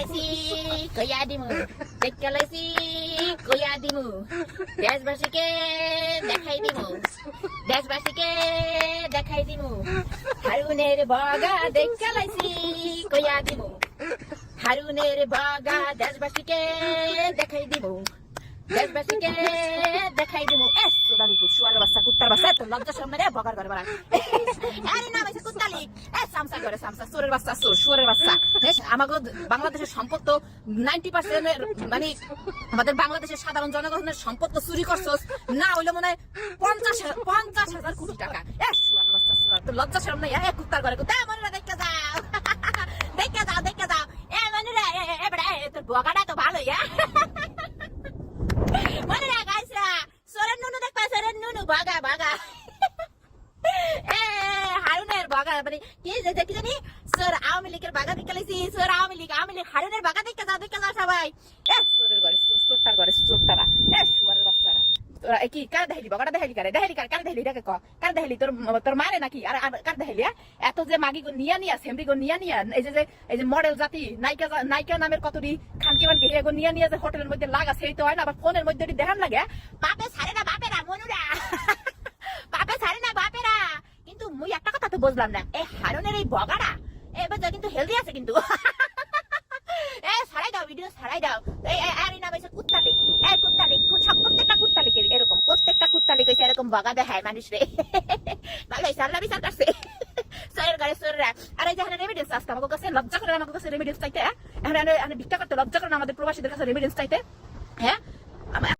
গেলাইছি কইয়া দিমু দেখা লাইছি কইয়া দিমু দেশবাসীকে দেখাই দিমু দেশবাসীকে দেখাই দিমু হারুনের বগা দেখা লাইছি কইয়া দিমু হারুনের বগা দেশবাসীকে দেখাই দিমু দেশবাসীকে দেখাই দিমু এস লজ্জা সামনে রে বগার করে বাড়া আরে কুত্তালি। এ, সামসা করে সামসা, সুরের বাচ্চা, সুর, সুরের বাচ্চা। বাংলাদেশের সম্পদ তো নাইনটি পার্সেন্টের মানে আমাদের বাংলাদেশের সাধারণ জনগণের সম্পদ তো চুরি করছস। না হইলে মনে হয় পঞ্চাশ পঞ্চাশ হাজার কোটি টাকা। এ বাচ্চা শুয়ার তো লজ্জা সামনে এ, কুত্তার করে কুত্তা। মনে দেখে যাও। দেখে যাও এ মনে রে এ তোর বগাটা তো ভালো ইয়া মনে রাখাইছা সোরেন নুনু দেখবা সোরেন নুনু বাগা বাগা এ হারুনের তোরা। মারে নাকি? আর কার দেখাইলি? এত যে মাগি গো নিয়া নিয়া, সেমরি গো নিয়া নিয়া, এই যে এই যে মডেল জাতি, নায়িকা নায়িকা নামের কতটি খানকি মানকি এগো নিয়া নিয়া যে হোটেলের মধ্যে লাগা সেই তো হয় না, আবার ফোনের মধ্যে দেখান লাগে বাপে মুই একটা কথা তো বুঝলাম না। এই হারনের এই বগাটা? এ বাচ্চা কিন্তু হেলদি আছে কিন্তু। এ, ছাড়াই দাও ভিডিও ছাড়াই দাও। এই আরে না বেশি কুত্তা লিক এই কুত্তা লিক সব প্রত্যেকটা কুত্তা লিকের এরকম, প্রত্যেকটা কুত্তা হইছে এরকম বগা দেখায় মানুষ রে। ভালো আল্লাহ বিচার করছে। সয়ের গাড়ি সয়েরা আর এই যে এখানে রেমিডেন্স আসতে আমাকে কাছে লজ্জা করে আমাকে কাছে রেমিডেন্স চাইতে হ্যাঁ? ভিক্ষা করতে লজ্জা করে আমাদের প্রবাসীদের কাছে রেমিডেন্স চাইতে হ্যাঁ?